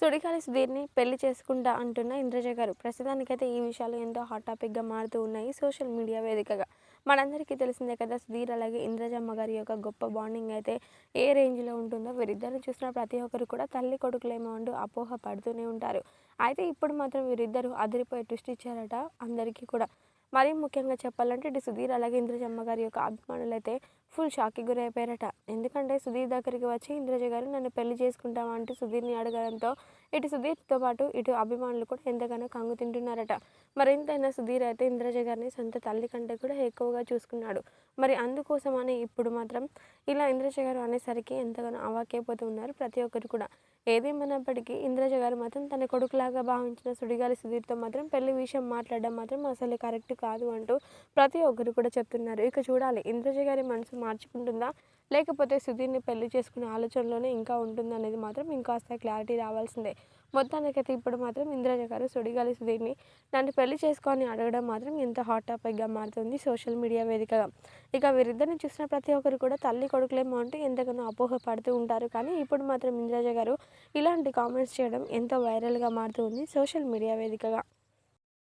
సుడిగాలి సుధీర్ని పెళ్ళి చేసుకుంటా అంటున్న ఇంద్రజ గారు. ప్రస్తుతానికైతే ఈ విషయాలు ఎంతో హాట్ టాపిక్గా మారుతూ ఉన్నాయి సోషల్ మీడియా వేదికగా. మనందరికీ తెలిసిందే కదా సుధీర్ అలాగే ఇంద్రజమ్మ గారి యొక్క గొప్ప బాండింగ్ అయితే ఏ రేంజ్లో ఉంటుందో వీరిద్దరిని చూసిన ప్రతి ఒక్కరు కూడా తల్లి కొడుకులేమో అంటూ అపోహ పడుతూనే ఉంటారు. అయితే ఇప్పుడు మాత్రం వీరిద్దరూ అదిరిపోయి ట్విస్ట్ ఇచ్చారట అందరికీ కూడా. మరీ ముఖ్యంగా చెప్పాలంటే ఇటు సుధీర్ అలాగే ఇంద్రజమ్మ గారి యొక్క అభిమానులు అయితే ఫుల్ షాక్కి గురైపోయారట. ఎందుకంటే సుధీర్ దగ్గరికి వచ్చి ఇంద్రజ గారు నన్ను పెళ్ళి చేసుకుంటావా? అంటూ సుధీర్ని అడగడంతో ఇటు సుధీర్తో పాటు ఇటు అభిమానులు కూడా ఎంతగానో కంగు తింటున్నారట. మరింతైనా సుధీర్ అయితే ఇంద్రజ గారిని సొంత తల్లి కంటే కూడా ఎక్కువగా చూసుకున్నాడు. మరి అందుకోసమని ఇప్పుడు మాత్రం ఇలా ఇంద్రజ గారు అనేసరికి ఎంతగానో అవాకైపోతూ ఉన్నారు ప్రతి ఒక్కరు కూడా. ఏదేమైనప్పటికీ ఇంద్రజ గారు మాత్రం తన కొడుకులాగా భావించిన సుడిగాలి సుధీర్తో మాత్రం పెళ్ళి విషయం మాట్లాడడం మాత్రం అసలు కరెక్ట్ కాదు అంటూ ప్రతి ఒక్కరు కూడా చెప్తున్నారు. ఇక చూడాలి ఇంద్రజ గారి మనసు మార్చుకుంటుందా? లేకపోతే సుధీర్ని పెళ్ళి చేసుకునే ఆలోచనలోనే ఇంకా ఉంటుందనేది మాత్రం ఇంకాస్త క్లారిటీ రావాల్సిందే. మొత్తానికైతే ఇప్పుడు మాత్రం ఇంద్రజ గారు సుడిగాలి సుధీర్ని నన్ను పెళ్ళి చేసుకొని అడగడం మాత్రం ఎంత హాట్ టాపిక్గా మారుతుంది సోషల్ మీడియా వేదికగా. ఇక వీరిద్దరిని చూసిన ప్రతి ఒక్కరు కూడా తల్లి కొడుకులేమో అంటే ఎంతగానో అపోహ పడుతూ ఉంటారు కానీ ఇప్పుడు మాత్రం ఇంద్రజ గారు ఇలాంటి కామెంట్స్ చేయడం ఎంతో వైరల్గా మారుతుంది సోషల్ మీడియా వేదికగా.